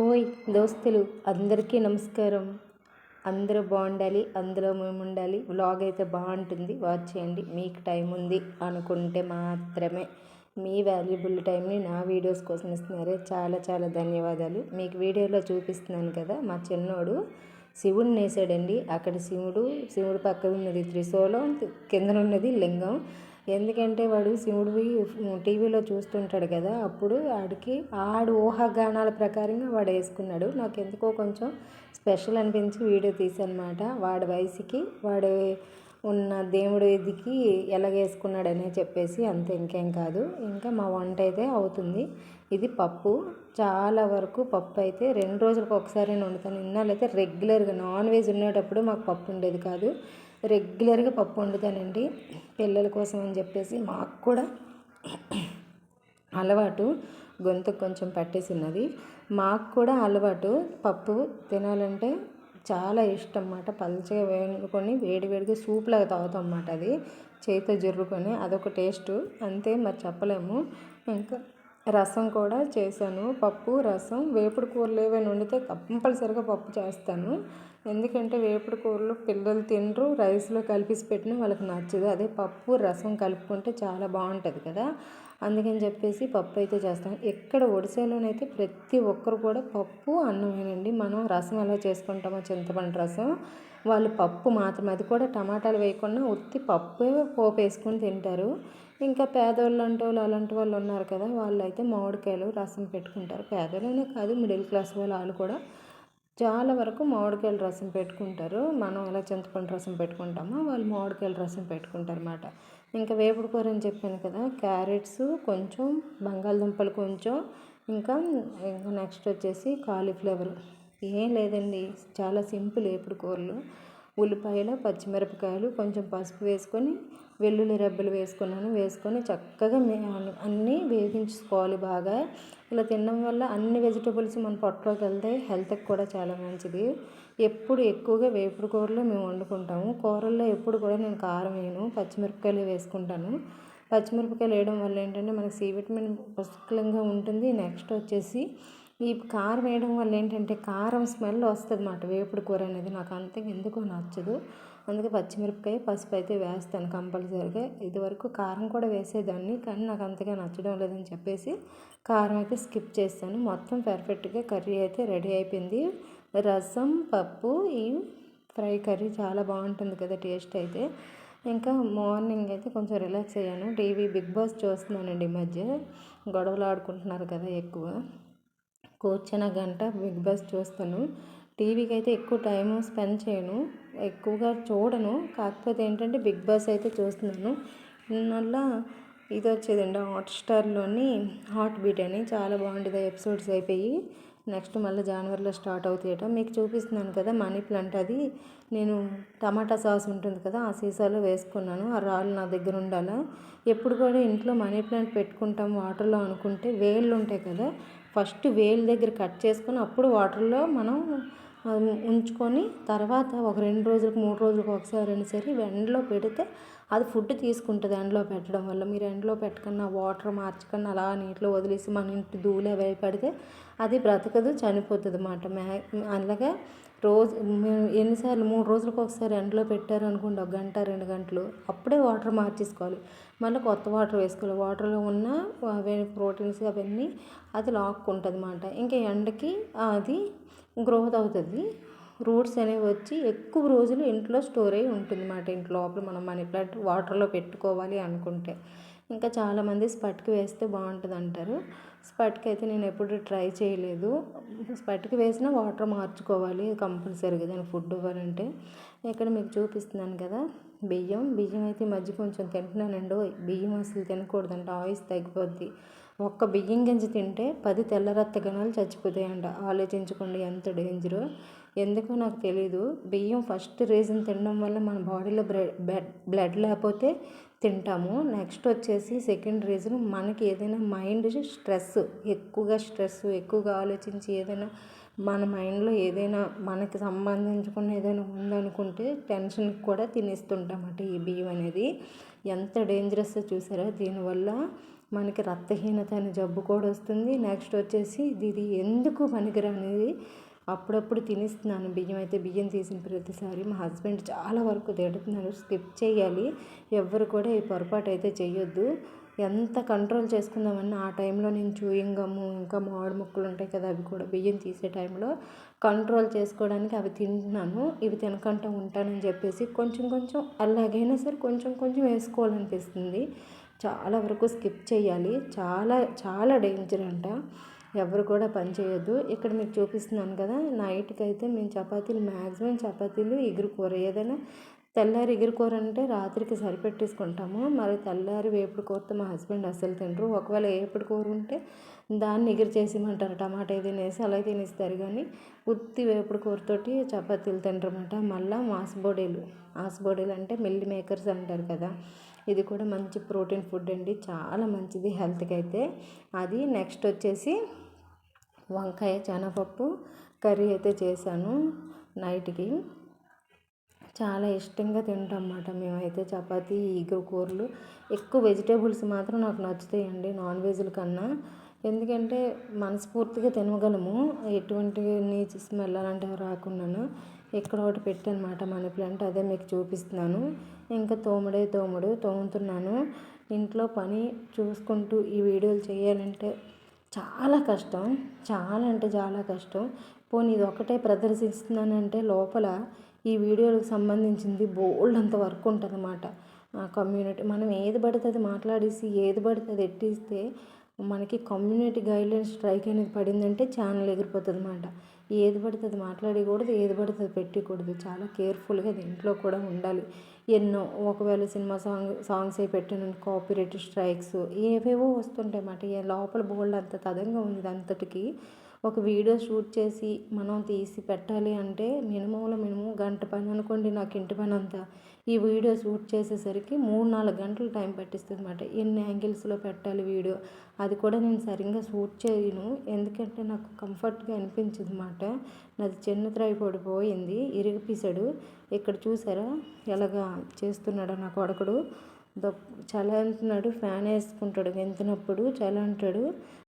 ఓయ్ దోస్తులు అందరికీ నమస్కారం. అందరూ బాగుండాలి అందులో మేము ఉండాలి వ్లాగ్ అయితే బాగుంటుంది వాచ్ చేయండి. మీకు టైం ఉంది అనుకుంటే మాత్రమే మీ వాల్యుబుల్ టైంని నా వీడియోస్ కోసం ఇస్తున్నారే. చాలా చాలా ధన్యవాదాలు. మీకు వీడియోలో చూపిస్తున్నాను కదా మా చిన్నోడు శివుడిని వేసాడండి. అక్కడ శివుడు శివుడు పక్కన ఉన్నది త్రిశూలం కింద ఉన్నది లింగం. ఎందుకంటే వాడు శివుడివి టీవీలో చూస్తుంటాడు కదా అప్పుడు ఆడికి ఆడు ఊహాగానాల ప్రకారంగా వాడు వేసుకున్నాడు. నాకు ఎందుకో కొంచెం స్పెషల్ అనిపించి వీడియో తీసానమాట వాడి వయసుకి వాడు ఉన్న దేవుడు ఇదికి ఎలాగేసుకున్నాడనే చెప్పేసి అంత ఇంకేం కాదు. ఇంకా మా వంట అయితే అవుతుంది. ఇది పప్పు. చాలా వరకు పప్పు అయితే రెండు రోజులకు ఒకసారి వండుతాను. ఇన్నాళ్ళైతే రెగ్యులర్గా నాన్ వెజ్ ఉండేటప్పుడు మాకు పప్పు ఉండేది కాదు. రెగ్యులర్గా పప్పు వండుతానండి. పిల్లల కోసం అని చెప్పేసి మాకు కూడా అలవాటు గొంతుకు కొంచెం పట్టేసినది మాకు కూడా అలవాటు పప్పు తినాలంటే చాలా ఇష్టం అన్నమాట పలుచగా వేడుకొని వేడి వేడిగా సూప్లాగా తాగుతాం అన్నమాట అది. చేతితో జుర్రుకొని అదొక టేస్ట్. అంతే మరి చెప్పలేము. ఇంకా రసం కూడా చేశాను. పప్పు రసం వేపుడు కూరలు ఏవైనా వండితే కంపల్సరిగా పప్పు చేస్తాను. ఎందుకంటే వేపుడు కూరలు పిల్లలు తినరు రైస్లో కలిపేసి పెట్టిన వాళ్ళకి నచ్చదు. అదే పప్పు రసం కలుపుకుంటే చాలా బాగుంటుంది కదా. అందుకని చెప్పేసి పప్పు అయితే చేస్తాం. ఇక్కడ ఒడిశాలోనైతే ప్రతి ఒక్కరు కూడా పప్పు అన్నమేనండి. మనం రసం ఎలా చేసుకుంటామో చింతపండు రసం వాళ్ళు పప్పు మాత్రం అది కూడా టమాటాలు వేయకుండా ఉత్తి పప్పు పోపు వేసుకొని తింటారు. ఇంకా పేదవాళ్ళు అంటే వాళ్ళు అలాంటి వాళ్ళు ఉన్నారు కదా వాళ్ళు అయితే మామిడికాయలు రసం పెట్టుకుంటారు. పేదవాళ్ళనే కాదు మిడిల్ క్లాస్ వాళ్ళు వాళ్ళు కూడా చాలా వరకు మామిడికాయల రసం పెట్టుకుంటారు. మనం ఎలా చింతపండు రసం పెట్టుకుంటామో వాళ్ళు మామిడికాయల రసం పెట్టుకుంటారు అన్నమాట ఇంకా వేపుడు కూర అని చెప్పాను కదా క్యారెట్స్ కొంచెం బంగాళదుంపలు కొంచెం ఇంకా ఇంకా నెక్స్ట్ వచ్చేసి కాలీఫ్లవర్. ఏం లేదండి చాలా సింపుల్ వేపుడు కూరలు. ఉల్లిపాయలు పచ్చిమిరపకాయలు కొంచెం పసుపు వేసుకొని వెల్లుల్లి రెబ్బలు వేసుకున్నాను. వేసుకొని చక్కగా అన్నీ వేగించుకోవాలి బాగా. ఇలా తినడం వల్ల అన్ని వెజిటబుల్స్ మన పొట్టలోకి వెళ్తాయి. హెల్త్కి కూడా చాలా మంచిది. ఎప్పుడు ఎక్కువగా వేపుడు కూరలో మేము వండుకుంటాము. కూరల్లో ఎప్పుడు కూడా నేను కారం వేయను. పచ్చిమిరపకాయలు వేసుకుంటాను. పచ్చిమిరపకాయలు వేయడం వల్ల ఏంటంటే మనకి సి విటమిన్ పుష్కలంగా ఉంటుంది. నెక్స్ట్ వచ్చేసి ఈ కారం వేయడం వల్ల ఏంటంటే కారం స్మెల్ వస్తుంది అన్నమాట వేపుడు కూర అనేది నాకు అంతే ఎందుకో నచ్చదు. అందుకే పచ్చిమిరపకాయ పసుపు అయితే వేస్తాను కంపల్సరీగా. ఇదివరకు కారం కూడా వేసేదాన్ని కానీ నాకు అంతగా నచ్చడం లేదని చెప్పేసి కారం అయితే స్కిప్ చేస్తాను. మొత్తం పర్ఫెక్ట్గా కర్రీ అయితే రెడీ అయిపోయింది. రసం పప్పు ఈ ఫ్రై కర్రీ చాలా బాగుంటుంది కదా టేస్ట్ అయితే. ఇంకా మార్నింగ్ అయితే కొంచెం రిలాక్స్ అయ్యాను. టీవీ బిగ్ బాస్ చూస్తున్నానండి ఈ మధ్య. గొడవలు ఆడుకుంటున్నారు కదా ఎక్కువ. కూర్చొని గంట బిగ్ బాస్ చూస్తాను. టీవీకి అయితే ఎక్కువ టైం స్పెండ్ చేయను. ఎక్కువగా చూడను. కాకపోతే ఏంటంటే బిగ్ బాస్ అయితే చూస్తున్నాను. వల్ల ఇది వచ్చేదండి హాట్స్టార్లోని హాట్ బీట్ అని చాలా బాగుంటుంది. ఎపిసోడ్స్ అయిపోయి నెక్స్ట్ మళ్ళీ జనవరిలో స్టార్ట్ అవుతాయట. మీకు చూపిస్తున్నాను కదా మనీ ప్లాంట్ అది. నేను టమాటా సాస్ ఉంటుంది కదా ఆ సీసాలో వేసుకున్నాను. ఆ రాళ్ళు నా దగ్గర ఉండాలా? ఎప్పుడు కూడా ఇంట్లో మనీ ప్లాంట్ పెట్టుకుంటాం వాటర్లో అనుకుంటే వేళ్ళు ఉంటాయి కదా ఫస్ట్ వేలు దగ్గర కట్ చేసుకొని అప్పుడు వాటర్లో మనం ఉంచుకొని తర్వాత ఒక రెండు రోజులకు మూడు రోజులకు ఒకసారి అయినా సరే ఎండలో పెడితే అది ఫుడ్ తీసుకుంటుంది ఎండలో పెట్టడం వల్ల మీరు ఎండలో పెట్టకుండా వాటర్ మార్చకుండా అలా నీటిలో వదిలేసి మన ఇంటి ధూళి అవి పెడితే అది బ్రతకదు చనిపోతుంది అన్నమాట. మ్యా అలాగే రోజు ఎన్నిసార్లు మూడు రోజులకు ఒకసారి ఎండలో పెట్టారు అనుకోండి ఒక గంట రెండు గంటలు అప్పుడే వాటర్ మార్చేసుకోవాలి. మళ్ళీ కొత్త వాటర్ వేసుకోవాలి. వాటర్లో ఉన్న అవే ప్రోటీన్స్ అవన్నీ అది లాక్కుంటుంది అన్నమాట ఇంకా ఎండకి అది గ్రోత్ అవుతుంది. రూట్స్ అనేవి వచ్చి ఎక్కువ రోజులు ఇంట్లో స్టోర్ అయి ఉంటుంది అన్నమాట. ఇంట్లో లోపల మనం మనీ ప్లాంట్ వాటర్లో పెట్టుకోవాలి అనుకుంటే. ఇంకా చాలామంది స్పట్కి వేస్తే బాగుంటుంది అంటారు స్పట్కి అయితే నేను ఎప్పుడు ట్రై చేయలేదు. స్పట్కి వేసిన వాటర్ మార్చుకోవాలి కంపల్సరీగా దానికి ఫుడ్ ఇవ్వాలంటే. ఇక్కడ మీకు చూపిస్తున్నాను కదా బియ్యం. బియ్యం అయితే మధ్య కొంచెం తింటున్నానండి. బియ్యం అసలు తినకూడదంట. ఆయిల్స్ తగ్గిపోద్ది. ఒక్క బియ్యం గింజ తింటే పది తెల్ల రక్త కణాలు చచ్చిపోతాయంట. ఆలోచించుకోండి ఎంత డేంజరు ఎందుకో నాకు తెలీదు. బియ్యం ఫస్ట్ రీజన్ తినడం వల్ల మన బాడీలో బ్లడ్ బ్లడ్ లేకపోతే తింటాము. నెక్స్ట్ వచ్చేసి సెకండ్ రీజన్ మనకి ఏదైనా మైండ్ స్ట్రెస్ ఎక్కువగా స్ట్రెస్ ఎక్కువగా ఆలోచించి ఏదైనా మన మైండ్లో ఏదైనా మనకి సంబంధించుకున్న ఏదైనా ఉందనుకుంటే టెన్షన్కి కూడా తినేస్తుంటామట ఈ బియ్యం అనేది. ఎంత డేంజరస్ చూసారా? దీనివల్ల మనకి రక్తహీనత అనే జబ్బు కూడా వస్తుంది. నెక్స్ట్ వచ్చేసి ఇది ఎందుకు ఎందుకు పనికిరానిది? అప్పుడప్పుడు తినిస్తున్నాను. బియ్యం అయితే బియ్యం తీసిన ప్రతిసారి మా హస్బెండ్ చాలా వరకు తిడుతున్నారు స్కిప్ చేయాలి. ఎవ్వరు కూడా ఈ పొరపాటు అయితే చేయొద్దు. ఎంత కంట్రోల్ చేసుకుందామన్నా ఆ టైంలో నేను చూయింగ్ గమ్ము ఇంకా మామిడి ముక్కలు ఉంటాయి కదా అవి కూడా బియ్యం తీసే టైంలో కంట్రోల్ చేసుకోవడానికి అవి తింటున్నాను. ఇవి తినకుండా ఉంటానని చెప్పేసి కొంచెం కొంచెం అలాగైనా సరే కొంచెం కొంచెం వేసుకోవాలనిపిస్తుంది. చాలా వరకు స్కిప్ చేయాలి. చాలా చాలా డేంజర్ అంట. ఎవరు కూడా పని చేయొద్దు. ఇక్కడ మీకు చూపిస్తున్నాను కదా నైట్కి అయితే మేము చపాతీలు మ్యాక్సిమం చపాతీలు ఎగురు కూర. ఏదైనా తెల్లారి ఎగురు కూర అంటే రాత్రికి సరిపెట్టేసుకుంటాము. మరి తెల్లారి వేపుడు కూరతో మా హస్బెండ్ అస్సలు తింటారు ఒకవేళ వేపుడు కూర ఉంటే దాన్ని ఎగురు చేసేయమంటారు. టమాటా తినేసి అలా తినేస్తారు. కానీ ఉత్తి వేపుడు కూరతోటి చపాతీలు తింటారన్నమాట మళ్ళీ మాస్బోడీలు. మాస్బోడీలు అంటే మిల్లి మేకర్స్ అంటారు కదా ఇది కూడా మంచి ప్రోటీన్ ఫుడ్ అండి. చాలా మంచిది హెల్త్కి అయితే అది నెక్స్ట్ వచ్చేసి వంకాయ శనగపప్పు కర్రీ అయితే చేశాను నైట్కి. చాలా ఇష్టంగా తింటాం అన్నమాట మేమైతే చపాతి ఈగరు కూరలు. ఎక్కువ వెజిటేబుల్స్ మాత్రం నాకు నచ్చుతాయండి నాన్ వెజ్ల కన్నా. ఎందుకంటే మనస్ఫూర్తిగా తినగలము. ఎటువంటి నీచు స్మెల్ అలాంటివి రాకుండాను ఇక్కడ ఒకటి పెట్టానమాట మనీ ప్లాంట్ అదే మీకు చూపిస్తున్నాను. ఇంకా తోముడే తోముడు తోముతున్నాను. ఇంట్లో పని చూసుకుంటూ ఈ వీడియోలు చేయాలంటే చాలా కష్టం. చాలా అంటే చాలా కష్టం. పోనీ ఇది ఒకటే ప్రదర్శిస్తున్నానంటే లోపల ఈ వీడియోలకు సంబంధించింది బోల్డ్ అంత వర్క్ ఉంటుంది అన్నమాట కమ్యూనిటీ మనం ఏది పడితే అది మాట్లాడేసి ఏది పడితే అది ఎట్టిస్తే మనకి కమ్యూనిటీ గైడ్లైన్ స్ట్రైక్ అనేది పడిందంటే ఛానల్ ఎగిరిపోతుంది అనమాట ఏది పడితే అది మాట్లాడకూడదు ఏది పడితే అది పెట్టకూడదు. చాలా కేర్ఫుల్గా దీంట్లో కూడా ఉండాలి. ఎన్నో ఒకవేళ సినిమా సాంగ్ సాంగ్స్ అవి పెట్టాను కాపీరైట్ స్ట్రైక్స్ ఏవేవో వస్తుంటాయి అన్నమాట లోపల బోల్డ్ అంత తదంగా ఉంది అంతటికి ఒక వీడియో షూట్ చేసి మనం తీసి పెట్టాలి అంటే మినిమంలో మినిమం గంట పని అనుకోండి నాకు ఇంటి పని అంతా. ఈ వీడియో షూట్ చేసేసరికి మూడు నాలుగు గంటలు టైం పట్టిస్తుంది అనమాట ఎన్ని యాంగిల్స్లో పెట్టాలి వీడియో? అది కూడా నేను సరిగ్గా షూట్ చేయను. ఎందుకంటే నాకు కంఫర్ట్గా అనిపించింది అనమాట నాది చిన్న త్రైపోడు పోయింది ఇరిగిపిసాడు. ఇక్కడ చూసారా? ఎలాగా చేస్తున్నాడు నా కొడుకుడు. చాలా అంటున్నాడు ఫ్యాన్ వేసుకుంటాడు గెంతినప్పుడు చాలా అంటాడు